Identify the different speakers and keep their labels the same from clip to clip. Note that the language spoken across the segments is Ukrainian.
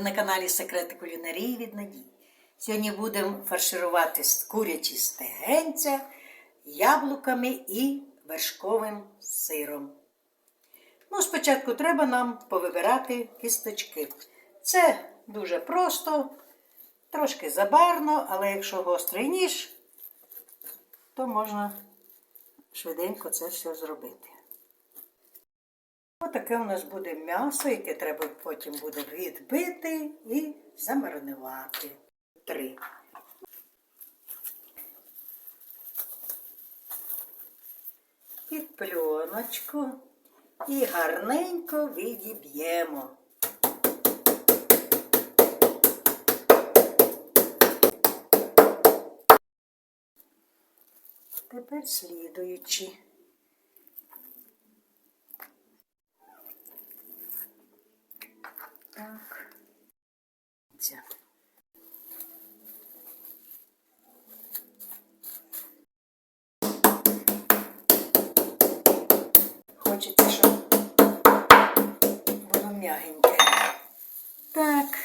Speaker 1: На каналі Секрети кулінарії від Надії. Сьогодні будемо фарширувати курячі стегенця яблуками і вершковим сиром. Ну, спочатку треба нам повибирати кісточки. Це дуже просто, трошки забарно, але якщо гострий ніж, то можна швиденько це все зробити. Отаке у нас буде м'ясо, яке треба потім буде відбити і замаринувати. Три. Під пленочку і гарненько відіб'ємо. Тепер слідуючи. Так. Ця. Хочеться, щоб воно м'ягеньке. Так.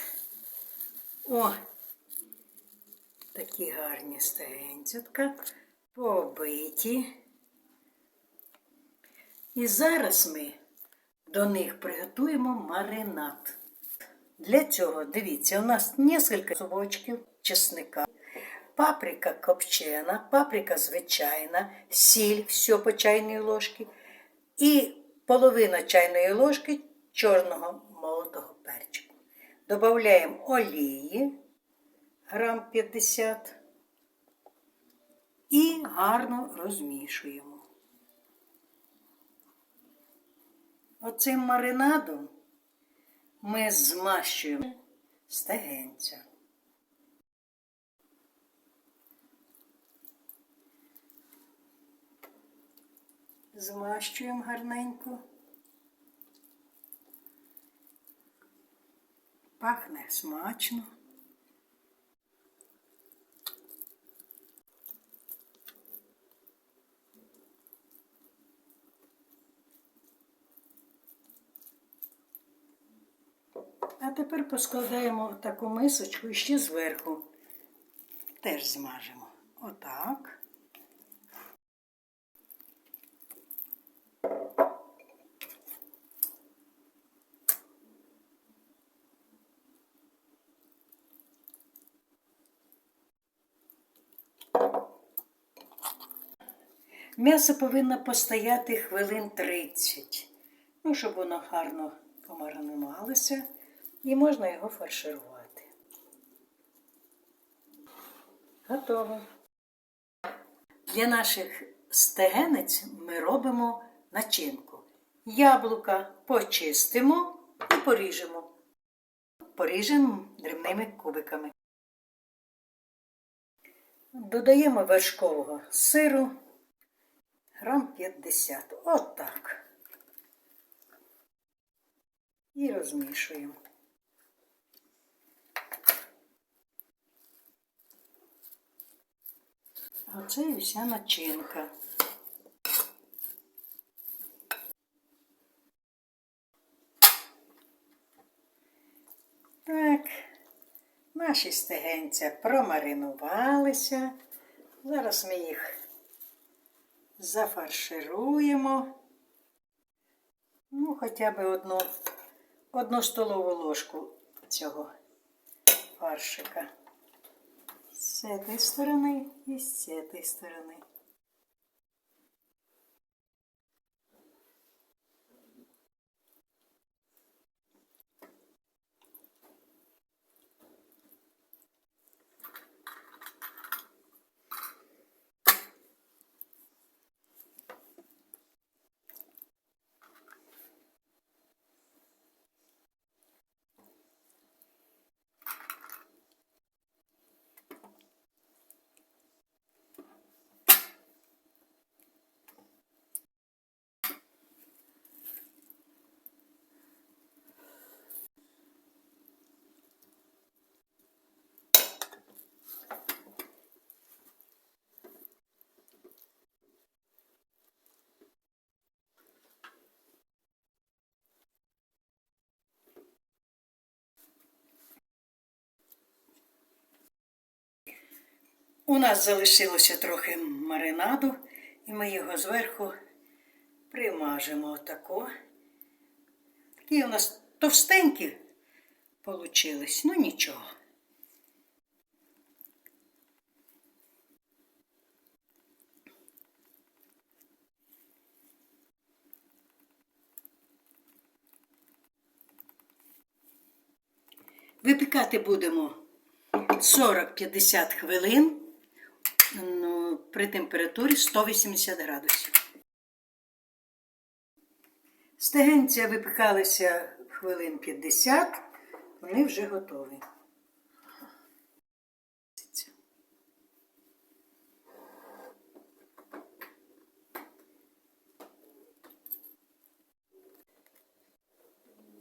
Speaker 1: О, такі гарні стегенцятка, побиті. І зараз ми до них приготуємо маринад. Для цього, дивіться, у нас кілька зубочків чесника, паприка копчена, паприка звичайна, сіль, все по чайній ложці, і половина чайної ложки чорного молотого перчику. Добавляємо олії, грам 50 і гарно розмішуємо. Оцим маринадом ми змащуємо стегенця. Змащуємо гарненько. Пахне смачно. Тепер поскладаємо таку мисочку і ще зверху теж змажемо. Отак. М'ясо повинно постояти хвилин 30, ну, щоб воно гарно помаринувалося, і можна його фарширувати. Готово. Для наших стегенець ми робимо начинку. Яблука почистимо і поріжемо. Поріжемо дрібними кубиками. Додаємо вершкового сиру грам 50. Отак. І розмішуємо. Оце і вся начинка. Так, наші стегенця промаринувалися. Зараз ми їх зафаршируємо. Ну, хоча б одну, одну столову ложку цього фаршика. З этой стороны и с этой сторони. У нас залишилося трохи маринаду, і ми його зверху примажемо отако. Такі у нас товстенькі получились, ну нічого. Випікати будемо 40-50 хвилин при температурі 180 градусів. Стегенця випікалися хвилин 50, вони вже готові.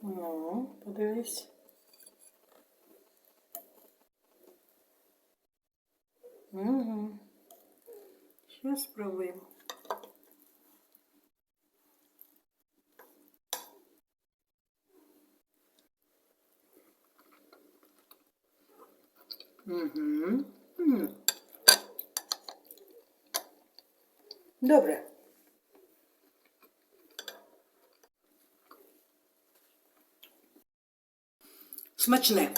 Speaker 1: Ну, подивись. Угу. Спробуємо. Угу. Добре. Смачне.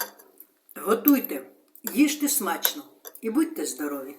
Speaker 1: Готуйте, їжте смачно і будьте здорові.